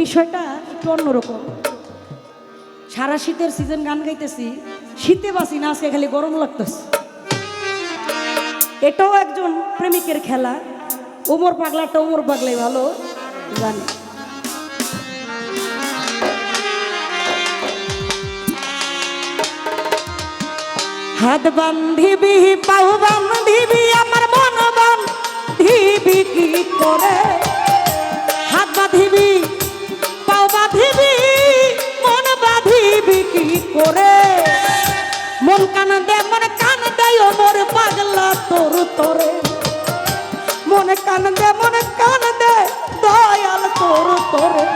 বিষয়টা একটু অন্যরকম। সারা শীতের সিজন গান গাইতেছি, শীতে বাসি না, আজকে খালি গরম লাগতেছে। এটাও একজন প্রেমিকের খেলা। ওমর পাগলাটা ওমর পাগলাই ভালো গান হাত বান্ধিবি পাউ বান্ধিবি, আমার মন বান্ধিবি, কি করে? কান দে, মন কান দে, ও মোর পাগলা তোর তোরে। মন কান দে, মন কান দে, দয়াল তোর তোরে।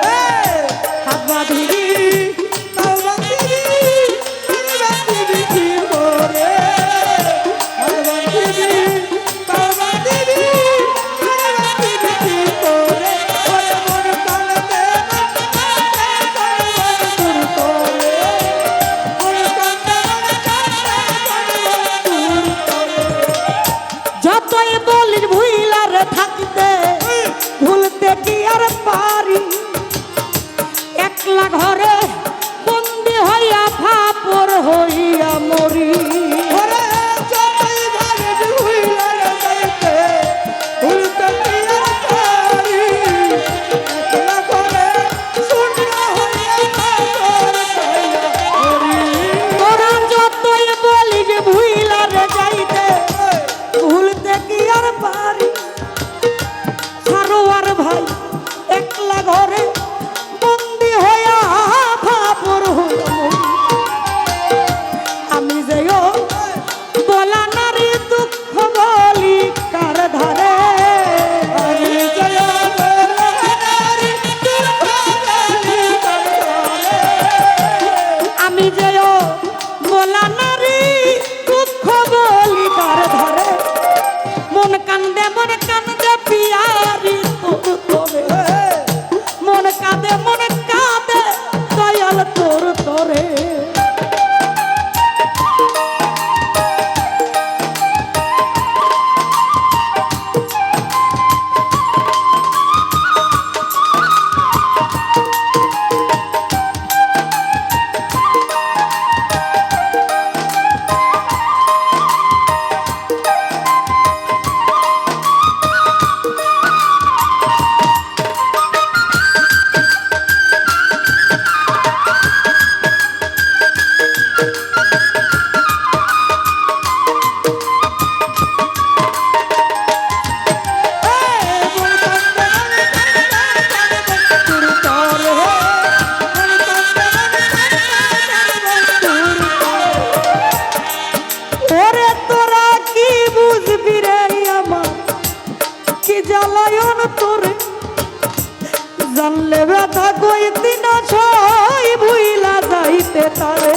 কি জ্বালায়ন তোর জানলে ব্যথা কইতি না ছয় ভুইলা যাইতে তারে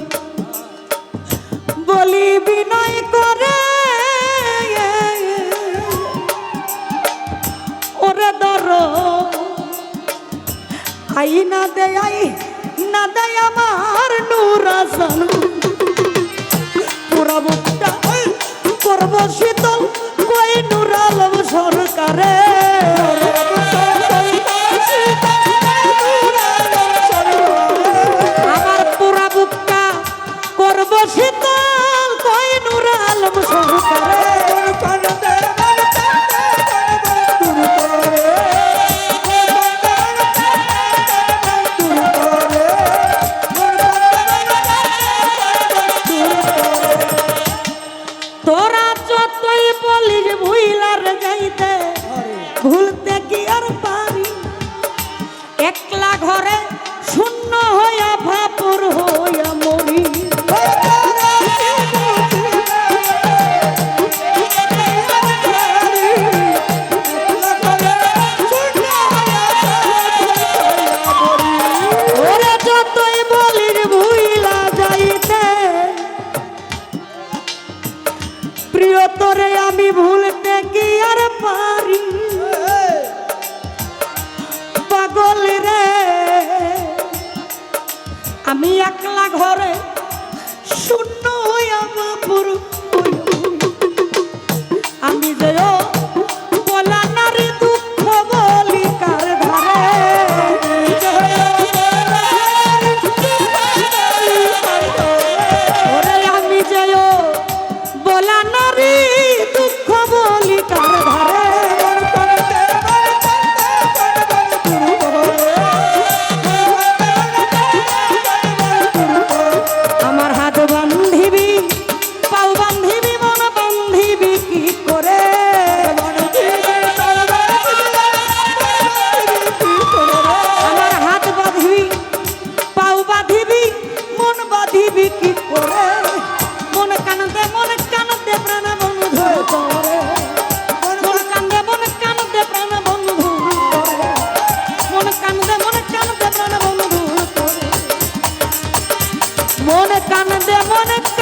না দেয়াই না দেয় আমার নুরাজন। পুরা বুকটা করব শীত ভুল আমি একলা কান দেবন